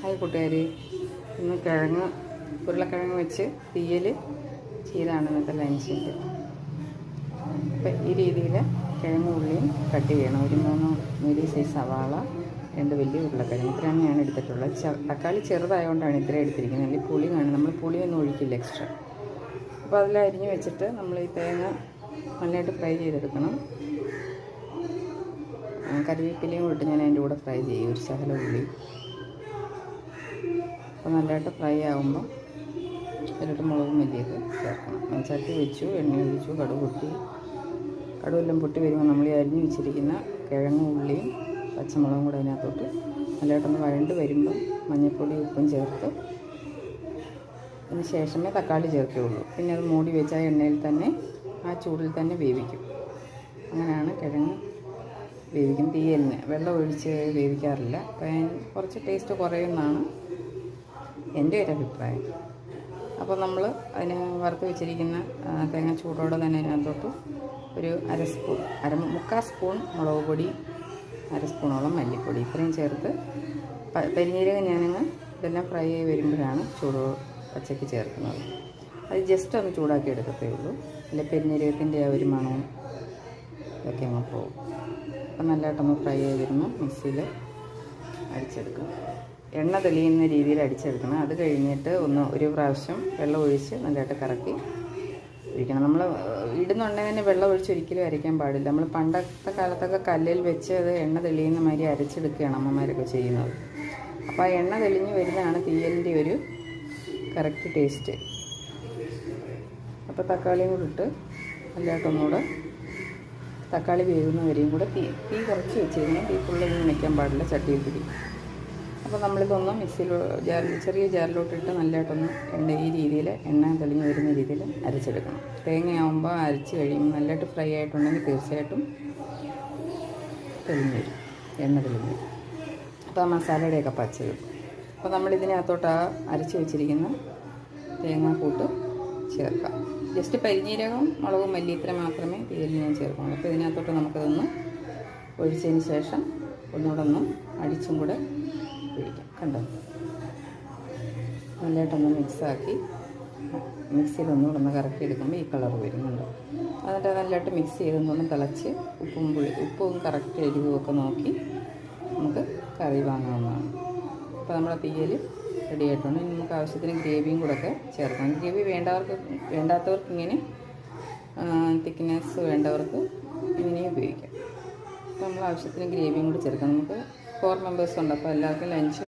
Hi കൂട്ടുകാർ ഇന്ന് കിഴങ്ങ് ഉരുളക്കിഴങ്ങ് വെച്ച് തീയൽ ചെയ്താണ് ഇന്നത്തെ ലഞ്ചിന്റെ അപ്പം ഈ രീതിയിൽ കിഴങ്ങ് ഉള്ളിയും കട്ട് ചെയ്യണം. ഒരു മൂന്ന് മീഡിയം സൈസ് സവാള രണ്ട് വലിയ ഉരുളക്കിഴങ്ങ്. ഇത്രയാണ് ഞാൻ എടുത്തിട്ടുള്ളത്. തക്കാളി ചെറുതായതുകൊണ്ടാണ് ഇത്ര എടുത്തിരിക്കുന്നത്. അല്ലെങ്കിൽ പുളി കാണും. നമ്മൾ പുളിയൊന്നും ഒഴിക്കില്ല എക്സ്ട്രാ അപ്പോൾ അതിൽ അരിഞ്ഞ് വെച്ചിട്ട് നമ്മൾ ഈ തേങ്ങ നല്ലതായിട്ട് ഫ്രൈ ചെയ്തെടുക്കണം. കറിവേപ്പിലയും കൂടി ഞാൻ അതിന്റെ കൂടെ ഫ്രൈ ചെയ്യും. ഒരു ശകലം ഉള്ളി. അപ്പോൾ നല്ലതായിട്ട് ഫ്രൈ ആകുമ്പോൾ അതിലോട്ട് മുളകും മല്ലിയൊക്കെ ചേർക്കണം. മൺചട്ടി വെച്ചു എണ്ണ ഒഴിച്ചു കടുക് പൊട്ടി. കടുവെല്ലാം പൊട്ടി വരുമ്പോൾ നമ്മൾ ഈ അരിഞ്ഞു വെച്ചിരിക്കുന്ന കിഴങ്ങും ഉള്ളിയും പച്ചമുളകും കൂടെ അതിനകത്തോട്ട് നല്ലതായിട്ടൊന്ന് വഴണ്ട് വരുമ്പോൾ മഞ്ഞൾപ്പൊടി ഉപ്പും ചേർത്ത് അതിന് ശേഷമേ തക്കാളി ചേർക്കുകയുള്ളൂ. പിന്നെ അത് മൂടി വെച്ച് ആ എണ്ണയിൽ തന്നെ ആ ചൂടിൽ തന്നെ വേവിക്കും. അങ്ങനെയാണ് കിഴങ്ങ് വേവിക്കും തീയലിന് വെള്ളം ഒഴിച്ച് വേവിക്കാറില്ല. അപ്പം കുറച്ച് ടേസ്റ്റ് കുറയുമെന്നാണ് എന്റെ ഒരു അഭിപ്രായം. അപ്പോൾ നമ്മൾ അതിന് വറുത്ത് വെച്ചിരിക്കുന്ന തേങ്ങ ചൂടോടെ തന്നെ അതിനകത്തോട്ട് ഒരു അര സ്പൂൺ അര മുക്കാൽ സ്പൂൺ മുളക് പൊടി അര സ്പൂണോളം മല്ലിപ്പൊടി. ഇത്രയും ചേർത്ത് പ- പെരിഞ്ജീരകം ഞാനങ്ങ് ഇതെല്ലാം ഫ്രൈ ആയി വരുമ്പോഴാണ് ചൂട് പച്ചയ്ക്ക് ചേർക്കുന്നത്. അത് ജസ്റ്റ് ഒന്ന് ചൂടാക്കി എടുക്കത്തേ ഉള്ളൂ. അല്ലെ പെരുന്നീരകത്തിന്റെ ആ ഒരു മണവും ഇതൊക്കെ അങ്ങ് പോകും. അപ്പം നല്ലതായിട്ടൊന്ന് ഫ്രൈ ചെയ്തിരുന്നു വരുമ്പോൾ മിക്സിയിൽ അടിച്ചെടുക്കും. എണ്ണ തെളിയുന്ന രീതിയിൽ അടിച്ചെടുക്കണം. അത് കഴിഞ്ഞിട്ട് ഒന്ന് ഒരു പ്രാവശ്യം വെള്ളം ഒഴിച്ച് നല്ലതായിട്ട് കറക്കി ഒഴിക്കണം. നമ്മൾ ഇടുന്നുണ്ടെങ്കിൽ തന്നെ വെള്ളം ഒഴിച്ച് ഒരിക്കലും അരയ്ക്കാൻ പാടില്ല. നമ്മൾ പണ്ടത്തെ കാലത്തൊക്കെ കല്ലിൽ വെച്ച് അത് എണ്ണ തെളിയുന്ന മാതിരി അരച്ചെടുക്കുകയാണ് അമ്മമാരൊക്കെ ചെയ്യുന്നത്. അപ്പോൾ ആ എണ്ണ തെളിഞ്ഞ് വരുന്നതാണ് തീയലിന്റെ ഒരു കറക്റ്റ് ടേസ്റ്റ് അപ്പോൾ തക്കാളിയും കൂടി ഇട്ട് നല്ലതായിട്ടൊന്നുകൂടെ തക്കാളി വേകുന്നവരെയും കൂടെ തീ തീ കുറച്ച് വെച്ചിരുന്നു തീ ഫുള്ളൊന്നും വയ്ക്കാൻ പാടില്ല ചട്ടിയിൽ പിടി അപ്പോൾ നമ്മളിതൊന്ന് മിക്സിയിൽ ജാറിൽ ചെറിയ ജാറിലോട്ടിട്ട് നല്ലതായിട്ടൊന്ന് എണ്ണ ഈ രീതിയിൽ എണ്ണ തെളിഞ്ഞ് വരുന്ന രീതിയിൽ അരച്ചെടുക്കണം. തേങ്ങയാവുമ്പോൾ അരച്ച് കഴിയുമ്പോൾ നല്ലതായിട്ട് ഫ്രൈ ആയിട്ടുണ്ടെങ്കിൽ തീർച്ചയായിട്ടും തെളിഞ്ഞ് വരും. എണ്ണ തെളിഞ്ഞ് വരും. അപ്പോൾ ആ മസാലയുടെയൊക്കെ പച്ച അപ്പോൾ നമ്മളിതിനകത്തോട്ട് ആ അരച്ച് വെച്ചിരിക്കുന്ന തേങ്ങാക്കൂട്ട് ചേർക്കാം. ജസ്റ്റ് പരിഞ്ഞീരകം മുളകും മല്ലി ഇത്ര മാത്രമേ തീയലിൽ ഞാൻ ചേർക്കുള്ളൂ. അപ്പോൾ ഇതിനകത്തോട്ട് നമുക്കതൊന്ന് ഒഴിച്ചതിന് ശേഷം ഒന്നുകൂടെ ഒന്ന് അടിച്ചും കൂടെ ഒഴിക്കാം കണ്ടോ? നല്ലതായിട്ടൊന്ന് മിക്സാക്കി മിക്സിയിൽ ഒന്നുകൂടെ ഒന്ന് കറക്കി എടുക്കുമ്പോൾ ഈ കളർ വരുന്നുണ്ട്. എന്നിട്ട് നല്ലതായിട്ട് മിക്സ് ചെയ്തൊന്നുകൂടെ തിളച്ച് ഉപ്പും പുളി ഉപ്പും കറക്റ്റ് എരിവുമൊക്കെ നോക്കി നമുക്ക് കറി വാങ്ങാവുന്നതാണ്. അപ്പോൾ നമ്മുടെ തീയൽ റെഡി ആയിട്ടുണ്ട്. ഇനി നമുക്ക് ആവശ്യത്തിന് ഗ്രേവിയും കൂടെ ഒക്കെ ചേർക്കണം ഗ്രേവി വേണ്ടവർക്ക് വേണ്ടാത്തവർക്ക് ഇങ്ങനെ തിക്നെസ് വേണ്ടവർക്ക് ഇങ്ങനെയും ഉപയോഗിക്കാം. അപ്പോൾ നമ്മൾ ആവശ്യത്തിന് ഗ്രേവിയും കൂടി ചേർക്കാം. നമുക്ക് ഫോർ മെമ്പേഴ്സ് ഉണ്ട്. അപ്പോൾ എല്ലാവർക്കും ലഞ്ച്